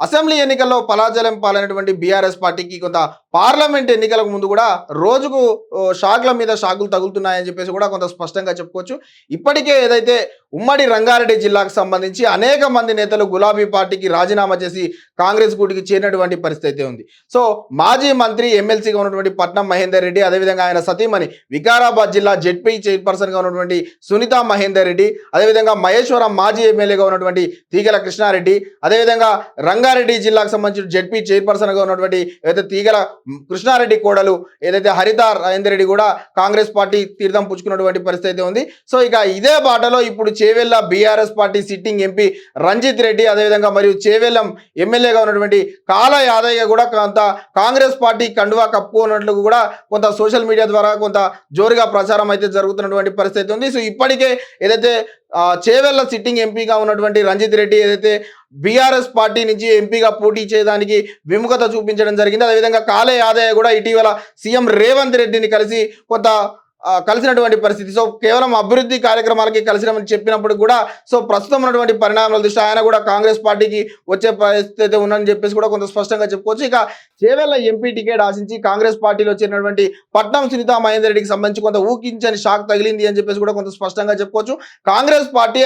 Assembly ఎన్నికల్లో పలాజలం పాలైనటువంటి BRS పార్టీకి కొంత పార్లమెంట్ ఎన్నికలకు ముందు కూడా రోజుకు షాకుల మీద షాకులు తగులుతున్నాయని చెప్పేసి కూడా కొంత స్పష్టంగా చెప్పుకోవచ్చు. ఇప్పటికే ఏదైతే ఉమ్మడి రంగారెడ్డి జిల్లాకు సంబంధించి అనేక మంది నేతలు గులాబీ పార్టీకి రాజీనామా చేసి కాంగ్రెస్ గూటికి చేరినటువంటి పరిస్థితి అయితే ఉంది. సో మాజీ మంత్రి ఎమ్మెల్సీగా ఉన్నటువంటి పట్నం మహేందర్ రెడ్డి అదేవిధంగా ఆయన సతీమణి వికారాబాద్ జిల్లా జెడ్పీ చైర్పర్సన్గా ఉన్నటువంటి సునీత మహేందర్ రెడ్డి అదేవిధంగా మహేశ్వరం మాజీ ఎమ్మెల్యేగా ఉన్నటువంటి తీగల కృష్ణారెడ్డి అదేవిధంగా రంగారెడ్డి జిల్లాకు సంబంధించిన జడ్పీ చైర్పర్సన్గా ఉన్నటువంటి ఏదైతే తీగల కృష్ణారెడ్డి కోడలు ఏదైతే హరిత రాజేందర్ రెడ్డి కూడా కాంగ్రెస్ పార్టీ తీర్థం పుచ్చుకున్నటువంటి పరిస్థితి అయితే ఉంది. సో ఇక ఇదే బాటలో ఇప్పుడు Chevella BRS party sitting MP Ranjith Reddy అదేవిధంగా మరియు చేవెళ్ళం ఎమ్మెల్యేగా ఉన్నటువంటి కాల యాదయ్య కూడా కొంత కాంగ్రెస్ పార్టీ కండువా కప్పుకున్నట్లు కూడా కొంత సోషల్ మీడియా ద్వారా కొంత జోరుగా ప్రచారం అయితే జరుగుతున్నటువంటి పరిస్థితి ఉంది. సో ఇప్పటికే ఏదైతే చేవెళ్ళ సిట్టింగ్ ఎంపీగా ఉన్నటువంటి రంజిత్ రెడ్డి ఏదైతే బీఆర్ఎస్ పార్టీ నుంచి ఎంపీగా పోటీ చేయడానికి విముఖత చూపించడం జరిగింది. అదేవిధంగా కాలే యాదయ్య కూడా ఇటీవల సీఎం రేవంత్ రెడ్డిని కలిసి కొంత కలిసినటువంటి పరిస్థితి. సో కేవలం అభివృద్ధి కార్యక్రమాలకి కలిసినామని చెప్పినప్పుడు కూడా సో ప్రస్తుతం ఉన్నటువంటి పరిణామాల దృష్టి ఆయన కూడా కాంగ్రెస్ పార్టీకి వచ్చే పరిస్థితి అయితే ఉందని చెప్పేసి కూడా కొంత స్పష్టంగా చెప్పుకోవచ్చు. ఇక చేవెళ్ళ ఎంపీ టికెట్ ఆశించి కాంగ్రెస్ పార్టీలో చేరినటువంటి పట్నం సునీత మహేందర్ రెడ్డికి సంబంధించి కొంత ఊకించని షాక్ తగిలింది అని చెప్పేసి కూడా కొంత స్పష్టంగా చెప్పుకోవచ్చు. కాంగ్రెస్ పార్టీ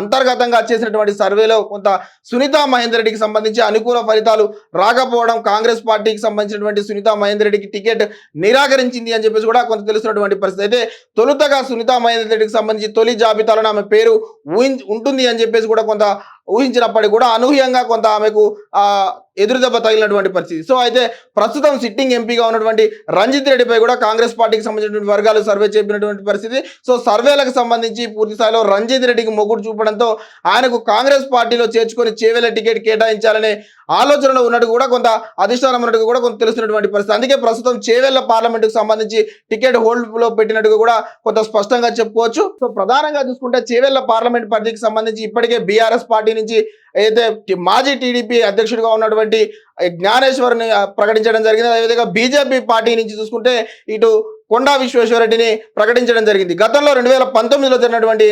అంతర్గతంగా చేసినటువంటి సర్వేలో కొంత సునీత మహేందర్ రెడ్డికి సంబంధించి అనుకూల ఫలితాలు రాకపోవడం కాంగ్రెస్ పార్టీకి సంబంధించినటువంటి సునీత మహేందర్ రెడ్డికి టికెట్ నిరాకరించింది అని చెప్పేసి కూడా కొంత తెలుస్తున్నటువంటి పరిస్థితి. అయితే తొలుతగా సునీత మహేందర్ రెడ్డికి సంబంధించి తొలి జాబితాలో ఆమె పేరు ఉంటుంది అని చెప్పేసి కూడా కొంత ఊహించినప్పటికీ కూడా అనూహ్యంగా కొంత ఆమెకు ఆ ఎదురుదెబ్బ తగిలినటువంటి పరిస్థితి. సో అయితే ప్రస్తుతం సిట్టింగ్ ఎంపీగా ఉన్నటువంటి రంజిత్ రెడ్డిపై కూడా కాంగ్రెస్ పార్టీకి సంబంధించినటువంటి వర్గాలు సర్వే చెప్పినటువంటి పరిస్థితి. సో సర్వేలకు సంబంధించి పూర్తి స్థాయిలో రంజిత్ రెడ్డికి మొగ్గుడు చూపడంతో ఆయనకు కాంగ్రెస్ పార్టీలో చేర్చుకొని చేవేల టికెట్ కేటాయించాలనే ఆలోచనలో ఉన్నట్టు కూడా కొంత అధిష్టానం ఉన్నట్టు కూడా కొంత తెలుస్తున్నటువంటి పరిస్థితి. అందుకే ప్రస్తుతం చేవేళ్ళ పార్లమెంటుకు సంబంధించి టికెట్ హోల్డ్లో పెట్టినట్టుగా కూడా కొంత స్పష్టంగా చెప్పుకోవచ్చు. సో ప్రధానంగా చూసుకుంటే చేవేళ్ళ పార్లమెంట్ పరిధికి సంబంధించి ఇప్పటికే బీఆర్ఎస్ పార్టీని నుంచి అయితే మాజీ టీడీపీ అధ్యక్షుడిగా ఉన్నటువంటి జ్ఞానేశ్వర్ని ప్రకటించడం జరిగింది. అదేవిధంగా బీజేపీ పార్టీ నుంచి చూసుకుంటే ఇటు కొండా విశ్వేశ్వరరెడ్డిని ప్రకటించడం జరిగింది. గతంలో రెండు వేల పంతొమ్మిదిలో జరిగినటువంటి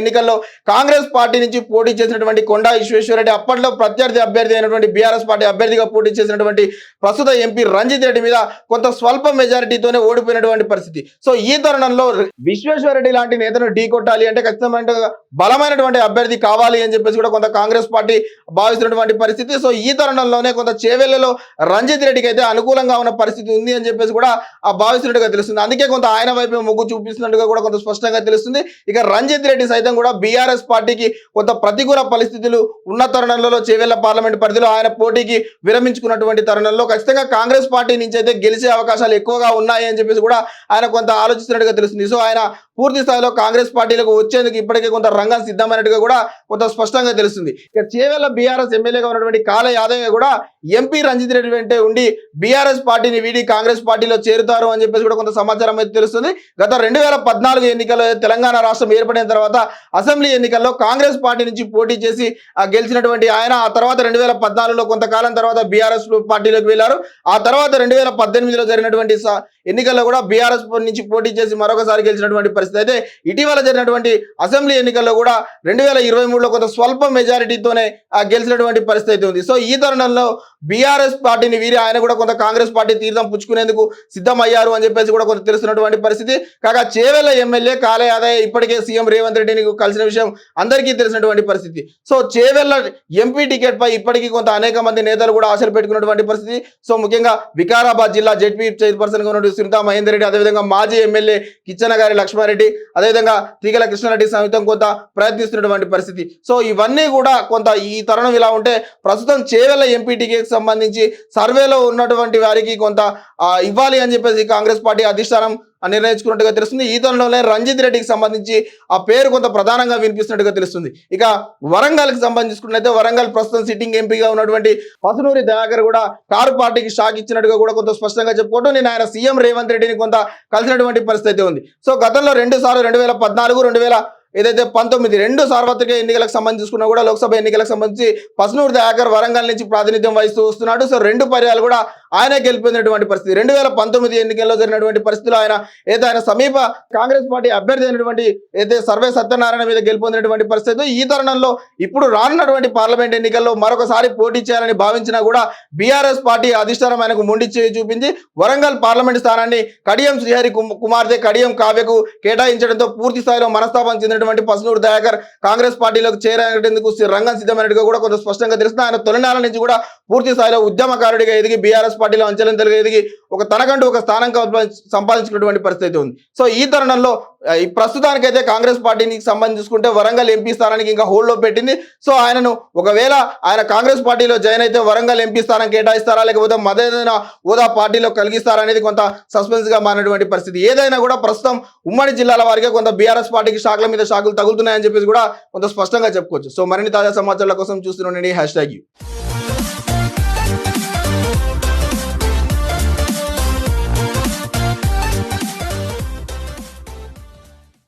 ఎన్నికల్లో కాంగ్రెస్ పార్టీ నుంచి పోటీ చేసినటువంటి కొండా విశ్వేశ్వరరెడ్డి అప్పట్లో ప్రత్యర్థి అభ్యర్థి అయినటువంటి బీఆర్ఎస్ పార్టీ అభ్యర్థిగా పోటీ చేసినటువంటి ప్రస్తుత ఎంపీ రంజిత్ రెడ్డి మీద కొంత స్వల్ప మెజారిటీతోనే ఓడిపోయినటువంటి పరిస్థితి. సో ఈ తరుణంలో విశ్వేశ్వరరెడ్డి లాంటి నేతను ఢీ కొట్టాలి అంటే ఖచ్చితమైన బలమైనటువంటి అభ్యర్థి కావాలి అని చెప్పేసి కూడా కొంత కాంగ్రెస్ పార్టీ భావిస్తున్నటువంటి పరిస్థితి. సో ఈ తరుణంలోనే కొంత చేవెళ్ళలో రంజిత్ రెడ్డికి అయితే అనుకూలంగా ఉన్న పరిస్థితి ఉంది అని చెప్పేసి కూడా ఆ భావిస్తున్నట్టుగా తెలుస్తుంది. అందుకే కొంత ఆయన వైపు మొగ్గు చూపిస్తున్నట్టుగా కూడా కొంత స్పష్టంగా తెలుస్తుంది. ఇక రంజిత్ రెడ్డి సైతం కూడా బీఆర్ఎస్ పార్టీకి కొంత ప్రతికూల పరిస్థితులు ఉన్న తరుణంలో చేవెళ్ళ పార్లమెంట్ పరిధిలో ఆయన పోటీకి విరమించుకున్నటువంటి తరుణంలో ఖచ్చితంగా కాంగ్రెస్ పార్టీ నుంచి అయితే గెలిచే అవకాశాలు ఎక్కువగా ఉన్నాయి అని చెప్పేసి కూడా ఆయన కొంత ఆలోచిస్తున్నట్టుగా తెలుస్తుంది. సో ఆయన పూర్తి స్థాయిలో కాంగ్రెస్ పార్టీలకు వచ్చేందుకు ఇప్పటికే కొంత రంగం సిద్ధమైనట్టుగా కూడా కొంత స్పష్టంగా తెలుస్తుంది. ఇక చేవెళ్ళ బీఆర్ఎస్ ఎమ్మెల్యేగా ఉన్నటువంటి కాల యాదవ్ కూడా ఎంపీ రంజిత్ రెడ్డి వెంటే ఉండి బీఆర్ఎస్ పార్టీని వీడి కాంగ్రెస్ పార్టీలో చేరుతారు అని చెప్పేసి కూడా కొంత సమాచారం అయితే తెలుస్తుంది. గత రెండు వేల పద్నాలుగు ఎన్నికల్లో తెలంగాణ రాష్ట్రం ఏర్పడిన తర్వాత అసెంబ్లీ ఎన్నికల్లో కాంగ్రెస్ పార్టీ నుంచి పోటీ చేసి ఆ గెలిచినటువంటి ఆయన ఆ తర్వాత రెండు వేల పద్నాలుగులో కొంతకాలం తర్వాత బీఆర్ఎస్ పార్టీలోకి వెళ్ళారు. ఆ తర్వాత రెండు వేల పద్దెనిమిదిలో జరిగినటువంటి ఎన్నికల్లో కూడా బీఆర్ఎస్ నుంచి పోటీ చేసి మరొకసారి గెలిచినటువంటి పరిస్థితి. అయితే ఇటీవల జరిగినటువంటి అసెంబ్లీ ఎన్నికల్లో కూడా రెండు వేల ఇరవై మూడులో కొంత స్వల్ప మెజారిటీతోనే ఆ గెలిచినటువంటి పరిస్థితి అయితే ఉంది. సో ఈ తరుణంలో బీఆర్ఎస్ పార్టీని వీరి ఆయన కూడా కొంత కాంగ్రెస్ పార్టీ తీర్థం పుచ్చుకునేందుకు సిద్ధమయ్యారు అని చెప్పేసి కూడా కొంత తెలుస్తున్నటువంటి పరిస్థితి. కాగా చేవెల ఎమ్మెల్యే కాలే ఆదాయ ఇప్పటికే సీఎం రేవంత్ రెడ్డిని కలిసిన విషయం అందరికీ తెలిసినటువంటి పరిస్థితి. సో చేవెల్ల ఎంపీ టికెట్ పై ఇప్పటికీ కొంత అనేక మంది నేతలు కూడా ఆశలు పెట్టుకున్నటువంటి పరిస్థితి. సో ముఖ్యంగా వికారాబాద్ జిల్లా జెడ్పీ చైర్పర్సన్గా ఉన్నటువంటి సునీతా మహేందర్ రెడ్డి అదేవిధంగా మాజీ ఎమ్మెల్యే కిచ్చనగారి లక్ష్మారెడ్డి అదేవిధంగా తీగల కృష్ణారెడ్డి సమితం కొంత ప్రయత్నిస్తున్నటువంటి పరిస్థితి. సో ఇవన్నీ కూడా కొంత ఈ తరుణం ఇలా ఉంటే ప్రస్తుతం చేవెళ్ళ ఎంపీటీకి సంబంధించి సర్వేలో ఉన్నటువంటి వారికి కొంత ఇవ్వాలి అని చెప్పేసి కాంగ్రెస్ పార్టీ అధిష్టానం నిర్ణయించుకున్నట్టుగా తెలుస్తుంది. ఈ తరుణంలోనే రంజిత్ రెడ్డికి సంబంధించి ఆ పేరు కొంత ప్రధానంగా వినిపిస్తున్నట్టుగా తెలుస్తుంది. ఇక వరంగల్కి సంబంధించుకున్నట్లయితే వరంగల్ ప్రస్తుతం సిట్టింగ్ ఎంపీగా ఉన్నటువంటి పసునూరి దయాకర్ కూడా కారు పార్టీకి షాక్ ఇచ్చినట్టుగా కూడా కొంత స్పష్టంగా చెప్పుకోవడం నేను ఆయన సీఎం రేవంత్ రెడ్డిని కొంత కలిసినటువంటి పరిస్థితి అయితే ఉంది. సో గతంలో రెండు సార్లు రెండు వేల పద్నాలుగు రెండు వేల ఏదైతే పంతొమ్మిది రెండు సార్వత్రిక ఎన్నికలకు సంబంధించి చూసుకున్నా కూడా లోక్సభ ఎన్నికలకు సంబంధించి పసునూరు దయాకర్ వరంగల్ నుంచి ప్రాతినిధ్యం వహిస్తూ వస్తున్నాడు. సో రెండు పర్యాలు కూడా ఆయనే గెలిపినటువంటి పరిస్థితి. రెండు వేల పంతొమ్మిది ఎన్నికల్లో జరిగినటువంటి పరిస్థితిలో ఆయన ఏదైతే ఆయన సమీప కాంగ్రెస్ పార్టీ అభ్యర్థి అయినటువంటి ఏదైతే సర్వే సత్యనారాయణ మీద గెలుపొందినటువంటి పరిస్థితి ఈ తరుణంలో ఇప్పుడు రానున్నటువంటి పార్లమెంట్ ఎన్నికల్లో మరొకసారి పోటీ చేయాలని భావించినా కూడా బీఆర్ఎస్ పార్టీ అధిష్టానం ఆయనకు మొండి చేయి చూపించి వరంగల్ పార్లమెంట్ స్థానాన్ని కడియం శ్రీహరి కుమార్తె కడియం కావ్యకు కేటాయించడంతో పూర్తి స్థాయిలో మనస్తాపం చెందినటువంటి పసునూరు దయాకర్ కాంగ్రెస్ పార్టీలోకి చేరేందుకు రంగం సిద్ధమైనట్టుగా కూడా కొంత స్పష్టంగా తెలుస్తుంది. ఆయన తొలినాల నుంచి కూడా పూర్తి స్థాయిలో ఉద్యమకారుడిగా ఎదిగి బీఆర్ఎస్ పార్టీలో అంచెలంచెలుగా ఎదిగి ఒక తనకంటూ ఒక స్థానం సంపాదించినటువంటి పరిస్థితి ఉంది. సో ఈ తరుణంలో ప్రస్తుతానికైతే కాంగ్రెస్ పార్టీకి సంబంధించి చూసుకుంటే వరంగల్ ఎంపీ స్థానానికి ఇంకా హోల్డ్లో పెట్టింది. సో ఆయనను ఒకవేళ ఆయన కాంగ్రెస్ పార్టీలో జాయిన్ అయితే వరంగల్ ఎంపీ స్థానం కేటాయిస్తారా లేకపోతే మదేదైనా హోదా పార్టీలో కలిగిస్తారా అనేది కొంత సస్పెన్స్గా మారినటువంటి పరిస్థితి. ఏదైనా కూడా ప్రస్తుతం ఉమ్మడి జిల్లాల వారిగా కొంత బీఆర్ఎస్ పార్టీకి షాకుల మీద షాకులు తగులుతున్నాయని చెప్పేసి కూడా కొంత స్పష్టంగా చెప్పుకోవచ్చు. సో మరిన్ని తాజా సమాచారాల కోసం చూస్తున్నాండి హ్యాష్ ట్యాగ్